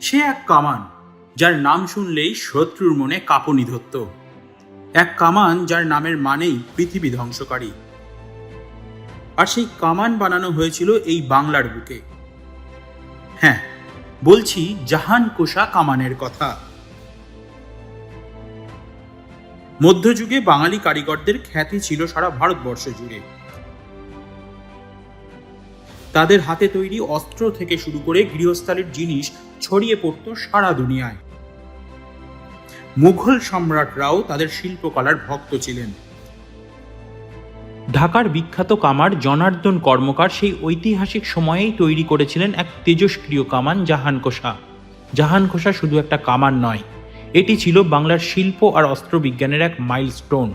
সে এক কামান, যার নাম শুনলেই শত্রুর মনে কাঁপনি ধরত। এক কামান, যার নামের মানেই পৃথিবী ধ্বংসকারী। আর সেই কামান বানানো হয়েছিল এই বাংলার বুকে। হ্যাঁ বলছি জাহান কোষা কামানের কথা। মধ্যযুগে বাঙালি কারিগরদের খ্যাতি ছিল সারা ভারতবর্ষ জুড়ে। তাদের হাতে তৈরি অস্ত্র থেকে শুরু করে গৃহস্থালির জিনিস ছড়িয়ে পড়ত সারা দুনিয়ায়। মুঘল সম্রাটরাও তাদের শিল্পকলার ভক্ত ছিলেন। ঢাকার বিখ্যাত কামার জনার্দন কর্মকার সেই ঐতিহাসিক সময়েই তৈরি করেছিলেন এক তেজস্ক্রিয় কামান জাহান কোষা জাহান কোষা শুধু একটা কামান নয় এটি ছিল বাংলার শিল্প আর অস্ত্রবিজ্ঞানের এক মাইলস্টোন।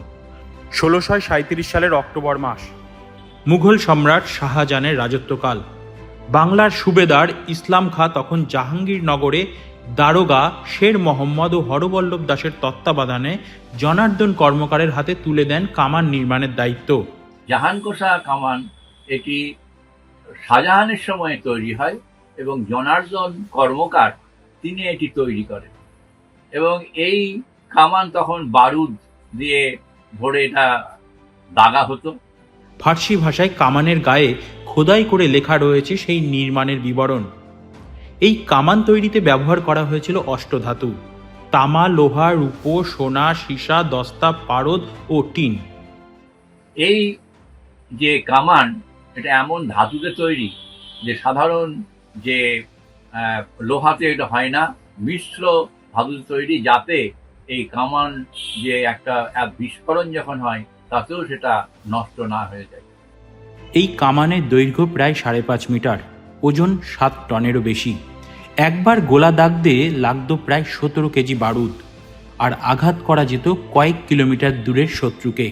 ষোলোশো সাঁত্রিশ সালের অক্টোবর মাস। মুঘল সম্রাট শাহজাহানের রাজত্বকাল। বাংলার সুবেদার ইসলাম খাঁ তখন জাহাঙ্গীরনগরে দারোগা শের মোহাম্মদ ও হরবল্লভ দাসের তত্ত্বাবধানে জনার্দন কর্মকারের হাতে তুলে দেন কামান নির্মাণের দায়িত্ব। জাহানকোষা কামান এটি শাহজাহানের সময় তৈরি হয় এবং জনার্দন কর্মকার তিনি এটি তৈরি করেন। এবং এই কামান তখন বারুদ দিয়ে ভরে এটা দাগা হতো। ফার্সি ভাষায় কামানের গায়ে খোদাই করে লেখা রয়েছে সেই নির্মাণের বিবরণ। এই কামান তৈরিতে ব্যবহার করা হয়েছিল অষ্টধাতু। তামা লোহা রূপো সোনা সীসা দস্তা পারদ ও টিন। এই যে কামান এটা এমন ধাতুতে তৈরি যে সাধারণ যে লোহাতে এটা হয় না মিশ্র ধাতুতে তৈরি যাতে এই কামান যে একটা এক বিস্ফোরণ যখন হয়, তাতেও সেটা নষ্ট না হয়ে যায়। এই কামানের দৈর্ঘ্য প্রায় সাড়ে পাঁচ মিটার, ওজন সাত টনেরও বেশি। একবার গোলা দাগ দিয়ে লাগত প্রায় সতেরো কেজি বারুদ, আর আঘাত করা যেত কয়েক কিলোমিটার দূরের শত্রুকে।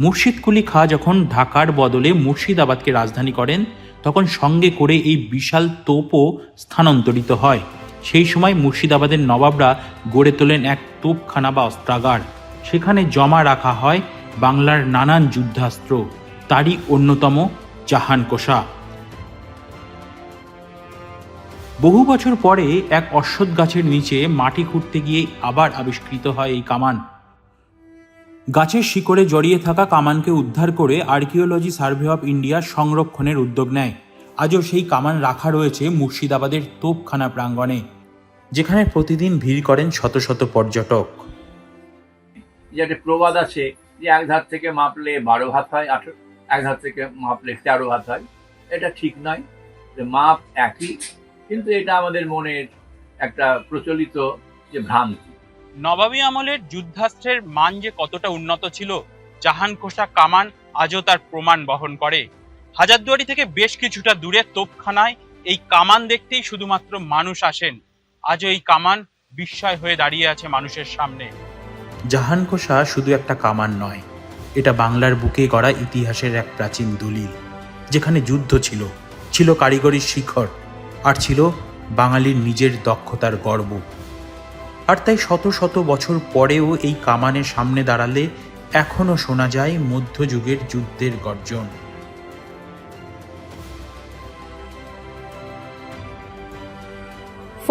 মুর্শিদ কুলি খাঁ যখন ঢাকার বদলে মুর্শিদাবাদকে রাজধানী করেন, তখন সঙ্গে করে এই বিশাল তোপও স্থানান্তরিত হয়। সেই সময় মুর্শিদাবাদের নবাবরা গড়ে তোলেন এক তোপখানা বা অস্ত্রাগার। সেখানে জমা রাখা হয় বাংলার নানান যুদ্ধাস্ত্র। তারই অন্যতম জাহান কোষা। বহু বছর পরে এক অশ্বত্থ গাছের নিচে মাটি খুঁড়তে গিয়ে আবার আবিষ্কৃত হয় এই কামান। গাছের শিকড়ে জড়িয়ে থাকা কামানকে উদ্ধার করে আর্কিওলজি সার্ভে অফ ইন্ডিয়া সংরক্ষণের উদ্যোগ নেয়। আজও সেই কামান রাখা রয়েছে মুর্শিদাবাদের তোপখানা প্রাঙ্গণে যেখানে প্রতিদিন ভিড় করেন শত শত পর্যটক। যে একটা প্রবাদ আছে যে এক ধার থেকে মাপলে বারো হাত হয় আঠেরো এক ধার থেকে মাপলে তেরো হাত হয় এটা ঠিক নয়। যে মাপ একই কিন্তু এটা আমাদের মনের একটা প্রচলিত যে ভ্রান্তি। নবাবী আমলের যুদ্ধাস্ত্রের মান যে কতটা উন্নত ছিল জাহান কোষা কামান আজও তার প্রমাণ বহন করে। হাজারদুয়ারি থেকে বেশ কিছুটা দূরে তোপখানায় এই কামান দেখতেই শুধুমাত্র মানুষ আসেন। আজও এই কামান বিস্ময় হয়ে দাঁড়িয়ে আছে মানুষের সামনে। জাহান কোষা শুধু একটা কামান নয়, এটা বাংলার বুকে গড়া ইতিহাসের এক প্রাচীন দলিল, যেখানে যুদ্ধ ছিল ছিল কারিগরির শিখর, আর ছিল বাঙালির নিজের দক্ষতার গর্ব। আর তাই শত শত বছর পরেও এই কামানের সামনে দাঁড়ালে এখনও শোনা যায় মধ্যযুগের যুদ্ধের গর্জন।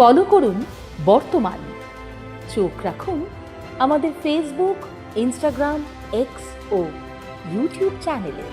ফলো করুন বর্তমান। চোখ রাখুন আমাদের ফেসবুক ইনস্টাগ্রাম এক্স ও ইউটিউব চ্যানেলে